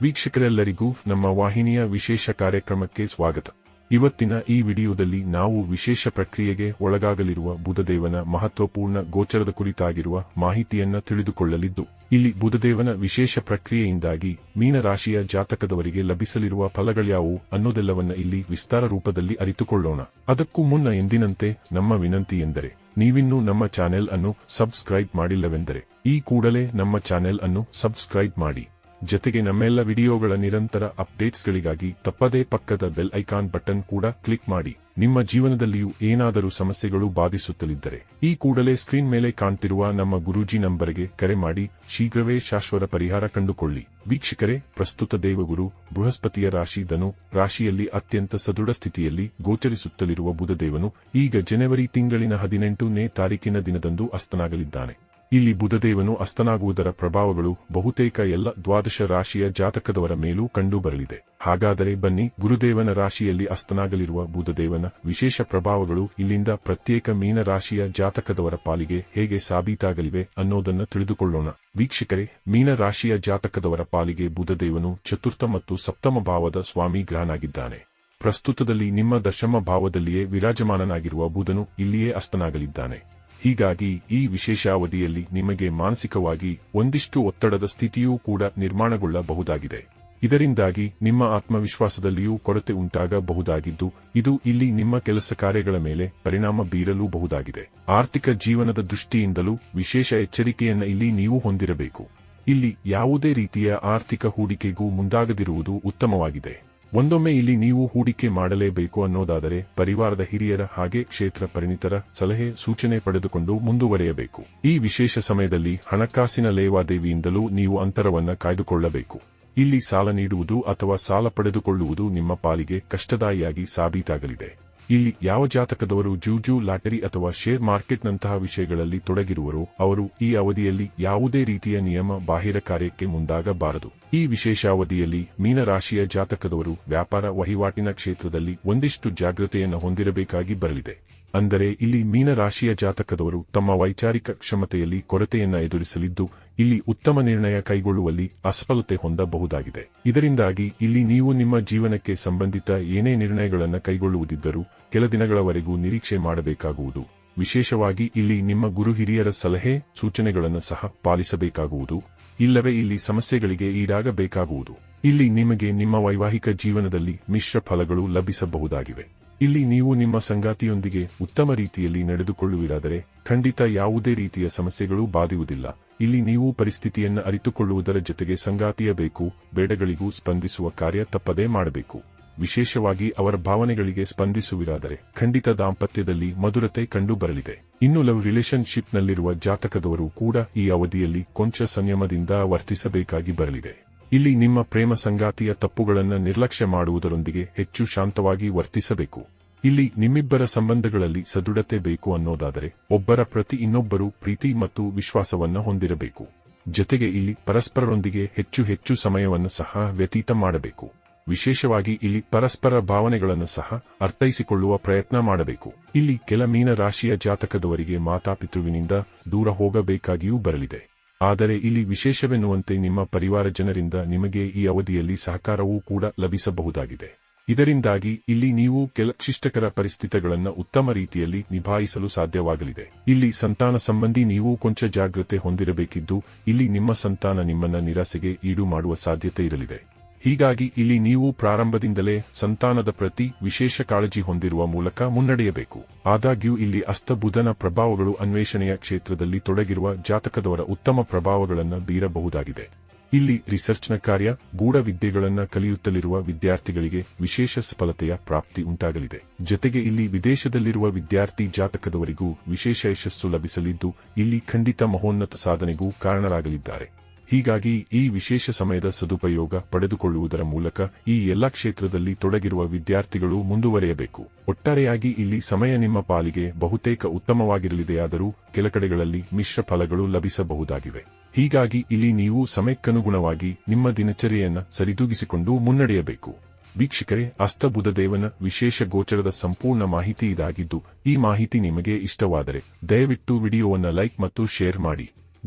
ವೀಕ್ಷಕರೆಲ್ಲರಿಗೂ ನಮ್ಮ ವಾಹಿನಿಯ ವಿಶೇಷ ಕಾರ್ಯಕ್ರಮಕ್ಕೆ ಸ್ವಾಗತ. ಇವತ್ತಿನ ಈ ವಿಡಿಯೋದಲ್ಲಿ ನಾವು ವಿಶೇಷ ಪ್ರಕ್ರಿಯೆಗೆ ಒಳಗಾಗಲಿರುವ ಬುಧದೇವನ ಮಹತ್ವಪೂರ್ಣ ಗೋಚರದ ಕುರಿತಾಗಿರುವ ಮಾಹಿತಿಯನ್ನ ತಿಳಿದುಕೊಳ್ಳಲಿದ್ದು, ಇಲ್ಲಿ ಬುಧದೇವನ ವಿಶೇಷ ಪ್ರಕ್ರಿಯೆಯಿಂದಾಗಿ ಮೀನರಾಶಿಯ ಜಾತಕದವರಿಗೆ ಲಭಿಸಲಿರುವ ಫಲಗಳ್ಯಾವು ಅನ್ನೋದೆಲ್ಲವನ್ನ ಇಲ್ಲಿ ವಿಸ್ತಾರ ರೂಪದಲ್ಲಿ ಅರಿತುಕೊಳ್ಳೋಣ. ಅದಕ್ಕೂ ಮುನ್ನ ಎಂದಿನಂತೆ ನಮ್ಮ ವಿನಂತಿ ಎಂದರೆ, ನೀವಿನ್ನೂ ನಮ್ಮ ಚಾನೆಲ್ ಅನ್ನು ಸಬ್ಸ್ಕ್ರೈಬ್ ಮಾಡಿಲ್ಲವೆಂದರೆ, ಈ ಕೂಡಲೇ ನಮ್ಮ ಚಾನೆಲ್ ಅನ್ನು ಸಬ್ಸ್ಕ್ರೈಬ್ ಮಾಡಿ. ಜತೆಗೆ ನಮ್ಮೆಲ್ಲ ವಿಡಿಯೋಗಳ ನಿರಂತರ ಅಪ್ಡೇಟ್ಸ್ಗಳಿಗಾಗಿ ತಪ್ಪದೇ ಪಕ್ಕದ ಬೆಲ್ ಐಕಾನ್ ಬಟನ್ ಕೂಡ ಕ್ಲಿಕ್ ಮಾಡಿ. ನಿಮ್ಮ ಜೀವನದಲ್ಲಿಯೂ ಏನಾದರೂ ಸಮಸ್ಯೆಗಳು ಬಾಧಿಸುತ್ತಲಿದ್ದರೆ, ಈ ಕೂಡಲೇ ಸ್ಕ್ರೀನ್ ಮೇಲೆ ಕಾಣ್ತಿರುವ ನಮ್ಮ ಗುರೂಜಿ ನಂಬರ್ಗೆ ಕರೆ ಮಾಡಿ, ಶೀಘ್ರವೇ ಶಾಶ್ವತ ಪರಿಹಾರ ಕಂಡುಕೊಳ್ಳಿ. ವೀಕ್ಷಕರೇ, ಪ್ರಸ್ತುತ ದೇವಗುರು, ಬೃಹಸ್ಪತಿಯ ರಾಶಿ ಧನು, ರಾಶಿಯಲ್ಲಿ ಅತ್ಯಂತ ಸದೃಢ ಸ್ಥಿತಿಯಲ್ಲಿ ಗೋಚರಿಸುತ್ತಲಿರುವ ಬುಧದೇವನು ಈಗ ಜನವರಿ ತಿಂಗಳಿನ ಹದಿನೆಂಟನೇ ತಾರೀಕಿನ ದಿನದಂದು ಅಸ್ತನಾಗಲಿದ್ದಾನೆ. ಇಲ್ಲಿ ಬುಧದೇವನು ಅಸ್ತನಾಗುವುದರ ಪ್ರಭಾವಗಳು ಬಹುತೇಕ ಎಲ್ಲ ದ್ವಾದಶ ರಾಶಿಯ ಜಾತಕದವರ ಮೇಲೂ ಕಂಡುಬರಲಿದೆ. ಹಾಗಾದರೆ ಬನ್ನಿ, ಗುರುದೇವನ ರಾಶಿಯಲ್ಲಿ ಅಸ್ತನಾಗಲಿರುವ ಬುಧದೇವನ ವಿಶೇಷ ಪ್ರಭಾವಗಳು ಇಲ್ಲಿಂದ ಪ್ರತ್ಯೇಕ ಮೀನ ರಾಶಿಯ ಜಾತಕದವರ ಪಾಲಿಗೆ ಹೇಗೆ ಸಾಬೀತಾಗಲಿವೆ ಅನ್ನೋದನ್ನು ತಿಳಿದುಕೊಳ್ಳೋಣ. ವೀಕ್ಷಕರೇ, ಮೀನ ರಾಶಿಯ ಜಾತಕದವರ ಪಾಲಿಗೆ ಬುಧದೇವನು ಚತುರ್ಥ ಮತ್ತು ಸಪ್ತಮ ಭಾವದ ಸ್ವಾಮಿ ಗ್ರಹನಾಗಿದ್ದಾನೆ. ಪ್ರಸ್ತುತದಲ್ಲಿ ನಿಮ್ಮ ದಶಮ ಭಾವದಲ್ಲಿಯೇ ವಿರಾಜಮಾನನಾಗಿರುವ ಬುಧನು ಇಲ್ಲಿಯೇ ಅಸ್ತನಾಗಲಿದ್ದಾನೆ. ಹೀಗಾಗಿ ಈ ವಿಶೇಷಾವಧಿಯಲ್ಲಿ ನಿಮಗೆ ಮಾನಸಿಕವಾಗಿ ಒಂದಿಷ್ಟು ಒತ್ತಡದ ಸ್ಥಿತಿಯೂ ಕೂಡ ನಿರ್ಮಾಣಗೊಳ್ಳಬಹುದಾಗಿದೆ. ಇದರಿಂದಾಗಿ ನಿಮ್ಮ ಆತ್ಮವಿಶ್ವಾಸದಲ್ಲಿಯೂ ಕೊರತೆ ಉಂಟಾಗಬಹುದಾಗಿದ್ದು, ಇದು ಇಲ್ಲಿ ನಿಮ್ಮ ಕೆಲಸ ಕಾರ್ಯಗಳ ಮೇಲೆ ಪರಿಣಾಮ ಬೀರಲೂಬಹುದಾಗಿದೆ. ಆರ್ಥಿಕ ಜೀವನದ ದೃಷ್ಟಿಯಿಂದಲೂ ವಿಶೇಷ ಎಚ್ಚರಿಕೆಯನ್ನು ಇಲ್ಲಿ ನೀವು ಹೊಂದಿರಬೇಕು. ಇಲ್ಲಿ ಯಾವುದೇ ರೀತಿಯ ಆರ್ಥಿಕ ಹೂಡಿಕೆಗೂ ಮುಂದಾಗದಿರುವುದು ಉತ್ತಮವಾಗಿದೆ. ಒಂದೊಮ್ಮೆ ಇಲ್ಲಿ ನೀವು ಹೂಡಿಕೆ ಮಾಡಲೇಬೇಕು ಅನ್ನೋದಾದರೆ ಪರಿವಾರದ ಹಿರಿಯರ ಹಾಗೆ ಕ್ಷೇತ್ರ ಪರಿಣಿತರ ಸಲಹೆ ಸೂಚನೆ ಪಡೆದುಕೊಂಡು ಮುಂದುವರೆಯಬೇಕು. ಈ ವಿಶೇಷ ಸಮಯದಲ್ಲಿ ಹಣಕಾಸಿನ ಲೇವಾದೇವಿಯಿಂದಲೂ ನೀವು ಅಂತರವನ್ನ ಕಾಯ್ದುಕೊಳ್ಳಬೇಕು. ಇಲ್ಲಿ ಸಾಲ ನೀಡುವುದು ಅಥವಾ ಸಾಲ ಪಡೆದುಕೊಳ್ಳುವುದು ನಿಮ್ಮ ಪಾಲಿಗೆ ಕಷ್ಟದಾಯಿಯಾಗಿ ಸಾಬೀತಾಗಲಿದೆ. ಇಲ್ಲಿ ಯಾವ ಜಾತಕದವರು ಜೂಜು, ಲಾಟರಿ ಅಥವಾ ಶೇರ್ ಮಾರ್ಕೆಟ್ನಂತಹ ವಿಷಯಗಳಲ್ಲಿ ತೊಡಗಿರುವರೋ ಅವರು ಈ ಅವಧಿಯಲ್ಲಿ ಯಾವುದೇ ರೀತಿಯ ನಿಯಮ ಬಾಹಿರ ಕಾರ್ಯಕ್ಕೆ ಮುಂದಾಗಬಾರದು. ಈ ವಿಶೇಷ ಅವಧಿಯಲ್ಲಿ ಮೀನರಾಶಿಯ ಜಾತಕದವರು ವ್ಯಾಪಾರ ವಹಿವಾಟಿನ ಕ್ಷೇತ್ರದಲ್ಲಿ ಒಂದಿಷ್ಟು ಜಾಗೃತೆಯನ್ನು ಹೊಂದಿರಬೇಕಾಗಿ ಬರಲಿದೆ. ಅಂದರೆ ಇಲ್ಲಿ ಮೀನರಾಶಿಯ ಜಾತಕದವರು ತಮ್ಮ ವೈಚಾರಿಕ ಕ್ಷಮತೆಯಲ್ಲಿ ಕೊರತೆಯನ್ನ ಎದುರಿಸಲಿದ್ದು, ಇಲ್ಲಿ ಉತ್ತಮ ನಿರ್ಣಯ ಕೈಗೊಳ್ಳುವಲ್ಲಿ ಅಸಫಲತೆ ಹೊಂದಬಹುದಾಗಿದೆ. ಇದರಿಂದಾಗಿ ಇಲ್ಲಿ ನೀವು ನಿಮ್ಮ ಜೀವನಕ್ಕೆ ಸಂಬಂಧಿತ ಏನೇ ನಿರ್ಣಯಗಳನ್ನು ಕೈಗೊಳ್ಳುವುದಿದ್ದರೂ ಕೆಲ ದಿನಗಳವರೆಗೂ ನಿರೀಕ್ಷೆ ಮಾಡಬೇಕಾಗುವುದು. ವಿಶೇಷವಾಗಿ ಇಲ್ಲಿ ನಿಮ್ಮ ಗುರು ಹಿರಿಯರ ಸಲಹೆ, ಸೂಚನೆಗಳನ್ನು ಸಹ ಪಾಲಿಸಬೇಕಾಗುವುದು. ಇಲ್ಲವೇ ಇಲ್ಲಿ ಸಮಸ್ಯೆಗಳಿಗೆ ಈಡಾಗಬೇಕಾಗುವುದು. ಇಲ್ಲಿ ನಿಮಗೆ ನಿಮ್ಮ ವೈವಾಹಿಕ ಜೀವನದಲ್ಲಿ ಮಿಶ್ರ ಫಲಗಳು ಲಭಿಸಬಹುದಾಗಿವೆ. ಇಲ್ಲಿ ನೀವು ನಿಮ್ಮ ಸಂಗಾತಿಯೊಂದಿಗೆ ಉತ್ತಮ ರೀತಿಯಲ್ಲಿ ನಡೆದುಕೊಳ್ಳುವಿರಾದರೆ ಖಂಡಿತ ಯಾವುದೇ ರೀತಿಯ ಸಮಸ್ಯೆಗಳು ಬಾಧಿಯುವುದಿಲ್ಲ. ಇಲ್ಲಿ ನೀವು ಪರಿಸ್ಥಿತಿಯನ್ನು ಅರಿತುಕೊಳ್ಳುವುದರ ಜೊತೆಗೆ ಸಂಗಾತಿಯ ಬೇಕು ಬೇಡಗಳಿಗೂ ಸ್ಪಂದಿಸುವ ಕಾರ್ಯ ತಪ್ಪದೇ ಮಾಡಬೇಕು. ವಿಶೇಷವಾಗಿ ಅವರ ಭಾವನೆಗಳಿಗೆ ಸ್ಪಂದಿಸುವಿರಾದರೆ ಖಂಡಿತ ದಾಂಪತ್ಯದಲ್ಲಿ ಮಧುರತೆ ಕಂಡುಬರಲಿದೆ. ಇನ್ನು ಲವ್ ರಿಲೇಶನ್ಶಿಪ್ನಲ್ಲಿರುವ ಜಾತಕದವರು ಕೂಡ ಈ ಅವಧಿಯಲ್ಲಿ ಕೊಂಚ ಸಂಯಮದಿಂದ ವರ್ತಿಸಬೇಕಾಗಿ ಬರಲಿದೆ. ಇಲ್ಲಿ ನಿಮ್ಮ ಪ್ರೇಮ ಸಂಗಾತಿಯ ತಪ್ಪುಗಳನ್ನು ನಿರ್ಲಕ್ಷ್ಯ ಮಾಡುವುದರೊಂದಿಗೆ ಹೆಚ್ಚು ಶಾಂತವಾಗಿ ವರ್ತಿಸಬೇಕು. ಇಲ್ಲಿ ನಿಮ್ಮಿಬ್ಬರ ಸಂಬಂಧಗಳಲ್ಲಿ ಸದೃಢತೆ ಬೇಕು ಅನ್ನೋದಾದರೆ ಒಬ್ಬರ ಪ್ರತಿ ಇನ್ನೊಬ್ಬರು ಪ್ರೀತಿ ಮತ್ತು ವಿಶ್ವಾಸವನ್ನು ಹೊಂದಿರಬೇಕು. ಜೊತೆಗೆ ಇಲ್ಲಿ ಪರಸ್ಪರರೊಂದಿಗೆ ಹೆಚ್ಚು ಹೆಚ್ಚು ಸಮಯವನ್ನು ಸಹ ವ್ಯತೀತ ಮಾಡಬೇಕು. ವಿಶೇಷವಾಗಿ ಇಲ್ಲಿ ಪರಸ್ಪರ ಭಾವನೆಗಳನ್ನು ಸಹ ಅರ್ಥೈಸಿಕೊಳ್ಳುವ ಪ್ರಯತ್ನ ಮಾಡಬೇಕು. ಇಲ್ಲಿ ಕೆಲ ಮೀನ ರಾಶಿಯ ಜಾತಕದವರಿಗೆ ಮಾತಾಪಿತೃವಿನಿಂದ ದೂರ ಹೋಗಬೇಕಾಗಿಯೂ ಬರಲಿದೆ. ಆದರೆ ಇಲ್ಲಿ ವಿಶೇಷವೆನ್ನುವಂತೆ ನಿಮ್ಮ ಪರಿವಾರ ಜನರಿಂದ ನಿಮಗೆ ಈ ಅವಧಿಯಲ್ಲಿ ಸಹಕಾರವೂ ಕೂಡ ಲಭಿಸಬಹುದಾಗಿದೆ. ಇದರಿಂದಾಗಿ ಇಲ್ಲಿ ನೀವು ಕೆಲ ಶಿಷ್ಟಕರ ಪರಿಸ್ಥಿತಿಗಳನ್ನು ಉತ್ತಮ ರೀತಿಯಲ್ಲಿ ನಿಭಾಯಿಸಲು ಸಾಧ್ಯವಾಗಲಿದೆ. ಇಲ್ಲಿ ಸಂತಾನ ಸಂಬಂಧಿ ನೀವು ಕೊಂಚ ಜಾಗ್ರತೆ ಹೊಂದಿರಬೇಕಿದ್ದು, ಇಲ್ಲಿ ನಿಮ್ಮ ಸಂತಾನ ನಿಮ್ಮನ್ನ ನಿರಾಸೆಗೆ ಈಡು ಮಾಡುವ ಸಾಧ್ಯತೆ ಇರಲಿದೆ. ಹೀಗಾಗಿ ಇಲ್ಲಿ ನೀವು ಪ್ರಾರಂಭದಿಂದಲೇ ಸಂತಾನದ ಪ್ರತಿ ವಿಶೇಷ ಕಾಳಜಿ ಹೊಂದಿರುವ ಮೂಲಕ ಮುನ್ನಡೆಯಬೇಕು. ಆದಾಗ್ಯೂ ಇಲ್ಲಿ ಅಸ್ತಬುಧನ ಪ್ರಭಾವಗಳು ಅನ್ವೇಷಣೆಯ ಕ್ಷೇತ್ರದಲ್ಲಿ ತೊಡಗಿರುವ ಜಾತಕದವರ ಉತ್ತಮ ಪ್ರಭಾವಗಳನ್ನು ಬೀರಬಹುದಾಗಿದೆ. ಇಲ್ಲಿ ರಿಸರ್ಚ್ನ ಕಾರ್ಯ, ಗೂಢವಿದ್ಯೆಗಳನ್ನು ಕಲಿಯುತ್ತಲಿರುವ ವಿದ್ಯಾರ್ಥಿಗಳಿಗೆ ವಿಶೇಷ ಸಫಲತೆಯ ಪ್ರಾಪ್ತಿ ಉಂಟಾಗಲಿದೆ. ಜೊತೆಗೆ ಇಲ್ಲಿ ವಿದೇಶದಲ್ಲಿರುವ ವಿದ್ಯಾರ್ಥಿ ಜಾತಕದವರಿಗೂ ವಿಶೇಷ ಯಶಸ್ಸು ಲಭಿಸಲಿದ್ದು, ಇಲ್ಲಿ ಖಂಡಿತ ಮಹೋನ್ನತ ಸಾಧನೆಗೂ ಕಾರಣರಾಗಲಿದ್ದಾರೆ. ಹೀಗಾಗಿ ಈ ವಿಶೇಷ ಸಮಯದ ಸದುಪಯೋಗ ಪಡೆದುಕೊಳ್ಳುವುದರ ಮೂಲಕ ಈ ಎಲ್ಲಾ ಕ್ಷೇತ್ರದಲ್ಲಿ ತೊಡಗಿರುವ ವಿದ್ಯಾರ್ಥಿಗಳು ಮುಂದುವರೆಯಬೇಕು. ಒಟ್ಟಾರೆಯಾಗಿ ಇಲ್ಲಿ ಸಮಯ ನಿಮ್ಮ ಪಾಲಿಗೆ ಬಹುತೇಕ ಉತ್ತಮವಾಗಿರಲಿದೆಯಾದರೂ ಕೆಲ ಕಡೆಗಳಲ್ಲಿ ಮಿಶ್ರ ಫಲಗಳು ಲಭಿಸಬಹುದಾಗಿವೆ. ಹೀಗಾಗಿ ಇಲ್ಲಿ ನೀವು ಸಮಯಕ್ಕನುಗುಣವಾಗಿ ನಿಮ್ಮ ದಿನಚರಿಯನ್ನು ಸರಿದೂಗಿಸಿಕೊಂಡು ಮುನ್ನಡೆಯಬೇಕು. ವೀಕ್ಷಕರೇ, ಅಸ್ತಬುಧದೇವನ ವಿಶೇಷ ಗೋಚರದ ಸಂಪೂರ್ಣ ಮಾಹಿತಿ ಇದಾಗಿದ್ದು, ಈ ಮಾಹಿತಿ ನಿಮಗೆ ಇಷ್ಟವಾದರೆ ದಯವಿಟ್ಟು ವಿಡಿಯೋವನ್ನು ಲೈಕ್ ಮತ್ತು ಶೇರ್ ಮಾಡಿ.